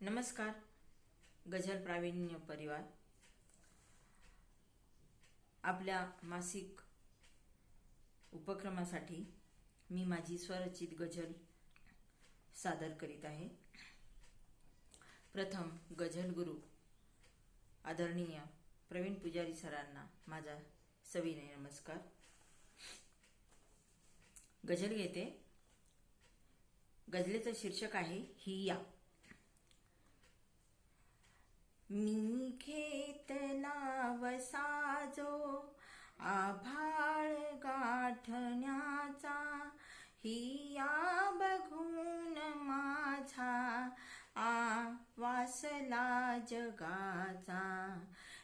नमस्कार गझल प्रावीण्य परिवार. आपल्या मासिक उपक्रमासाठी मी माझी स्वरचित गझल सादर करीत आहे. प्रथम गझल गुरु आदरणीय प्रवीण पुजारी सरांना माझा सविनय नमस्कार. गझल घेते. गझलेचं शीर्षक आहे ही या. मी घेतला वसाजो आभाळ गाठण्याचा हिया बघून माझा आवासला जगाचा.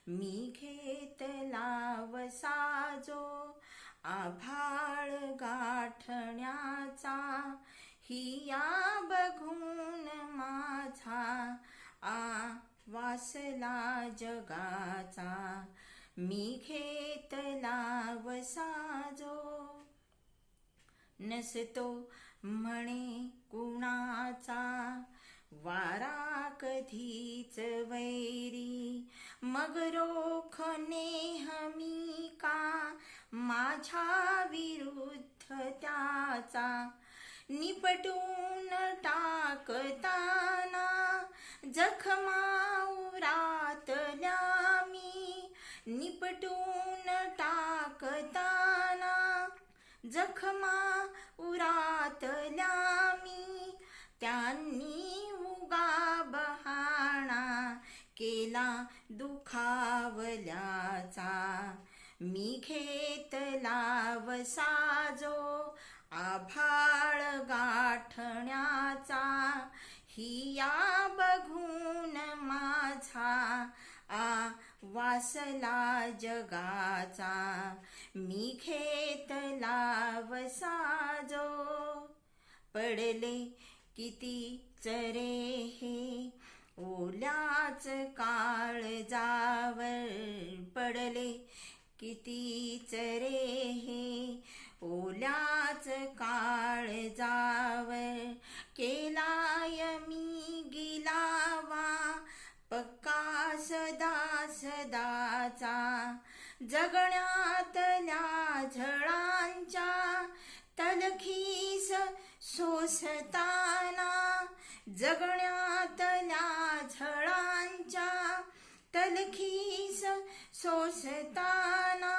मी घेतला वसाजो आभाळ गाठण्याचा हिया बघून वासला जगाचा मी घेतला वसाजो नसतो म्हणे कुणाचा वारा कधीच वैरी. मग रोख हमी का माझ्या विरुद्ध त्याचा. निपटून टाकताना जखमा जखमा उरातल्या मी. त्यांनी उगा बहाणा केला दुखावल्याचा. मी घेतला वसाजो आभाळ गाठण्याचा. हिया बघून माझा आ वासला जगाचा. मी घेतला पडले किती चरे हे. ओल्याच काळ जावर पडले किती चरे हे. ओल्याच काळ जावर केलाय मी गिलावा. पक्का सदा सदाचा जगण्यातल्या झळांच्या तलखीस सोसताना जगण्यातल्या झळांच्या तलखीस सोसताना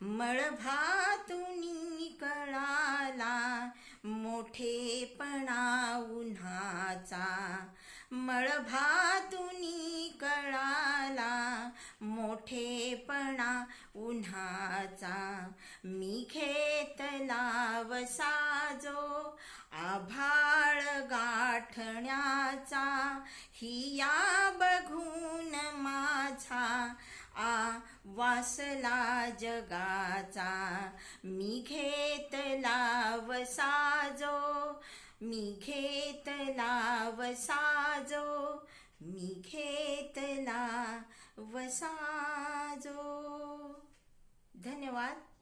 मळभातुनी कळाला मोठेपणा उन्हाचा. मळभा खेपणा उन्हाचा. मी घेतला वसाजो आभाळ गाठण्याचा. हिया बघून माझा आ वासला जगाचा. मी घेतला साजो मी घेतला साजो मी घेतला वसाजो. धन्यवाद.